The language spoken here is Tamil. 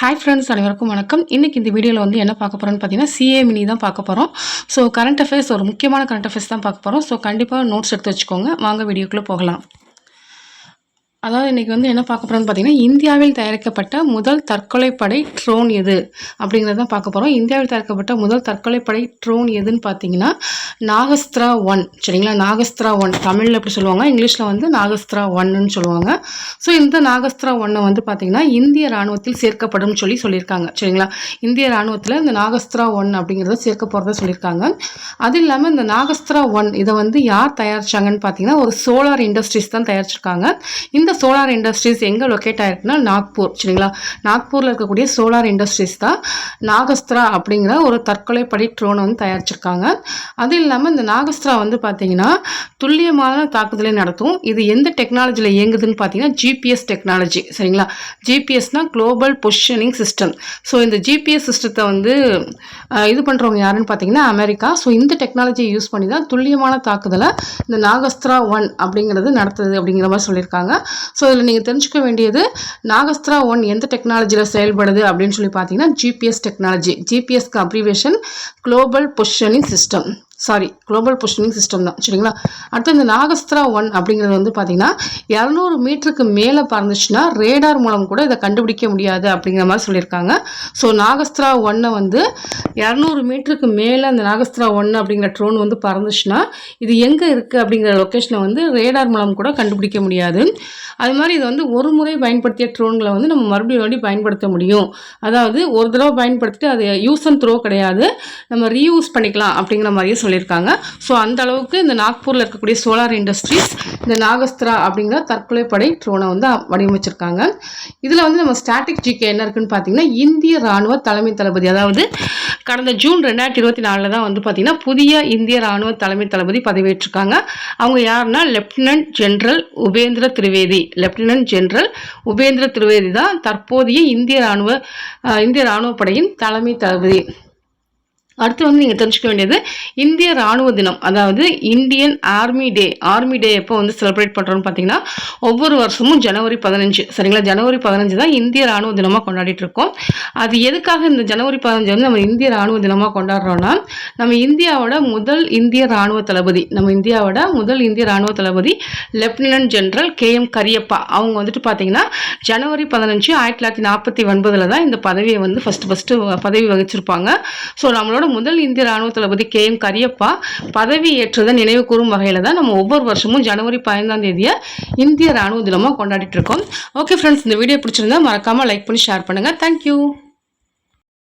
ஹாய் ஃப்ரெண்ட்ஸ் அனைவருக்கும் வணக்கம். இன்றைக்கி இந்த வீடியோவில் வந்து என்ன பார்க்க போகிறோன்னு பார்த்தீங்கன்னா சிஏ மினி தான் பார்க்க போகிறோம் ஸோ கரண்ட் அஃபேர்ஸ் ஒரு முக்கியமான கரண்ட் அஃபேர்ஸ் தான் பார்க்க போகிறோம் ஸோ கண்டிப்பாக நோட்ஸ் எடுத்து வச்சுக்கோங்க. வாங்க வீடியோக்குள்ளே போகலாம். அதாவது இன்றைக்கி வந்து என்ன பார்க்க போகிறோம்னு பார்த்தீங்கன்னா இந்தியாவில் தயாரிக்கப்பட்ட முதல் தற்கொலைப்படை ட்ரோன் எது? அப்படிங்கிறத தான் பார்க்க போகிறோம் இந்தியாவில் தயாரிக்கப்பட்ட முதல் தற்கொலைப்படை ட்ரோன் எதுன்னு பார்த்தீங்கன்னா நாகஸ்திரா ஒன். சரிங்களா? நாகஸ்திரா ஒன். தமிழில் எப்படி சொல்லுவாங்க? இங்கிலீஷில் வந்து நாகஸ்திரா ஒன்னு சொல்லுவாங்க. ஸோ இந்த நாகஸ்திரா ஒன்னை வந்து பார்த்திங்கன்னா இந்திய ராணுவத்தில் சேர்க்கப்படும் சொல்லி சொல்லியிருக்காங்க. சரிங்களா? இந்திய ராணுவத்தில் இந்த நாகஸ்திரா ஒன் அப்படிங்கிறத சேர்க்க போகிறத சொல்லியிருக்காங்க. அது இல்லாமல் இந்த நாகஸ்திரா ஒன் இதை வந்து யார் தயாரிச்சாங்கன்னு பார்த்தீங்கன்னா ஒரு சோலார் இண்டஸ்ட்ரீஸ் தான் தயாரிச்சிருக்காங்க. இந்த இந்த சோலார் இண்டஸ்ட்ரீஸ் எங்கே லொக்கேட் ஆயிருக்குன்னா நாக்பூர் சரிங்களா? நாக்பூரில் இருக்கக்கூடிய சோலார் இண்டஸ்ட்ரீஸ் தான் நாகஸ்திரா அப்படிங்கிற ஒரு தற்கொலை படி ட்ரோனை வந்து தயாரிச்சிருக்காங்க. அது இல்லாமல் இந்த நாகஸ்திரா வந்து பார்த்தீங்கன்னா துல்லியமான தாக்குதலை நடத்தும். இது எந்த டெக்னாலஜியில் இயங்குதுன்னு பார்த்தீங்கன்னா ஜிபிஎஸ் டெக்னாலஜி சரிங்களா? ஜிபிஎஸ்னால் குளோபல் பொசிஷனிங் சிஸ்டம் ஸோ இந்த ஜிபிஎஸ் சிஸ்டத்தை வந்து இது பண்ணுறவங்க யாருன்னு பார்த்தீங்கன்னா அமெரிக்கா. ஸோ இந்த டெக்னாலஜியை யூஸ் பண்ணி தான் துல்லியமான தாக்குதலை இந்த நாகஸ்திரா ஒன் அப்படிங்கிறது நடத்துது அப்படிங்கிற மாதிரி சொல்லியிருக்காங்க. ஸோ இதில் நீங்கள் தெரிஞ்சுக்க வேண்டியது நாகஸ்திரா ஒன் எந்த டெக்னாலஜியில் செயல்படுது அப்படின்னு சொல்லி பார்த்தீங்கன்னா GPS technology ஜிபிஎஸ்க்கு abbreviation global positioning system sorry global positioning system தான் சரிங்களா? அடுத்து இந்த நாகஸ்திரா ஒன் அப்படிங்கிறது வந்து பார்த்தீங்கன்னா இரநூறு மீட்டருக்கு மேலே பறந்துச்சுன்னா ரேடார் மூலம் கூட இதை கண்டுபிடிக்க முடியாது அப்படிங்கிற மாதிரி சொல்லியிருக்காங்க. ஸோ நாகஸ்திரா ஒன்னை வந்து இரநூறு மீட்டருக்கு மேலே அந்த நாகஸ்திரா ஒன்று அப்படிங்கிற ட்ரோன் வந்து பறந்துச்சுன்னா இது எங்கே இருக்குது அப்படிங்கிற லொக்கேஷனை வந்து ரேடார் மூலம் கூட கண்டுபிடிக்க முடியாது. அது மாதிரி இதை வந்து ஒரு முறை பயன்படுத்திய ட்ரோன்களை வந்து நம்ம மறுபடியும் மறுபடியும் பயன்படுத்த முடியும். அதாவது ஒரு தடவை பயன்படுத்திட்டு அது யூஸ் அண்ட் த்ரோ கிடையாது. நம்ம ரீயூஸ் பண்ணிக்கலாம் அப்படிங்கிற மாதிரியே சொல்லியிருக்காங்க. ஸோ அந்த அளவுக்கு இந்த நாக்பூரில் இருக்கக்கூடிய சோலார் இண்டஸ்ட்ரீஸ் இந்த நாகஸ்திரா அப்படிங்கிற தற்கொலைப்படை ட்ரோனை வந்து வடிவமைச்சிருக்காங்க. இதில் வந்து நம்ம ஸ்டாட்டிக் ஜிகே என்ன இருக்குன்னு பார்த்தீங்கன்னா இந்திய ராணுவ தலைமை தளபதி அதாவது கடந்த ஜூன் ரெண்டாயிரத்தி இருபத்தி நாலில் தான் வந்து பார்த்தீங்கன்னா புதிய இந்திய ராணுவ தலைமை தளபதி பதவியேற்றிருக்காங்க. அவங்க யாருன்னா lieutenant general Upendra Trivedi. Lieutenant general Upendra Trivedi தான் தற்போதைய இந்திய ராணுவ இந்திய ராணுவ படையின் தலைமை தளபதி. அடுத்து வந்து நீங்கள் தெரிஞ்சுக்க வேண்டியது இந்திய ராணுவ தினம் அதாவது Indian army day. Army day எப்போ வந்து செலிப்ரேட் பண்ணுறோன்னு பார்த்தீங்கன்னா ஒவ்வொரு வருஷமும் ஜனவரி பதினஞ்சு. சரிங்களா? ஜனவரி பதினஞ்சு தான் இந்திய ராணுவ தினமாக கொண்டாடிட்டு இருக்கோம். அது எதுக்காக இந்த ஜனவரி பதினஞ்சு வந்து நம்ம இந்திய ராணுவ தினமாக கொண்டாடுறோம்னா நம்ம இந்தியாவோட முதல் இந்திய ராணுவ தளபதி நம்ம இந்தியாவோட முதல் இந்திய ராணுவ தளபதி lieutenant general K M Cariappa. அவங்க வந்துட்டு பார்த்தீங்கன்னா ஜனவரி பதினஞ்சு ஆயிரத்தி தொள்ளாயிரத்தி நாற்பத்தி ஒன்பதில் தான் இந்த பதவியை வந்து ஃபஸ்ட்டு ஃபஸ்ட்டு பதவி வகிச்சிருப்பாங்க. ஸோ நம்மளோட முதல் இந்திய ராணுவ தளபதி கே எம் கரியப்பா பதவி ஏற்றதை நினைவு கூறும் வகையில் தான் நம்ம ஒவ்வொரு வருஷமும் ஜனவரி பதினைந்தாம் தேதியை இந்திய ராணுவ தினமாக கொண்டாடிட்டு இருக்கோம். ஓகே ஃப்ரெண்ட்ஸ் இந்த வீடியோ பிடிச்சிருந்தா மறக்காமல் லைக் பண்ணி ஷேர் பண்ணுங்கள் தேங்க்யூ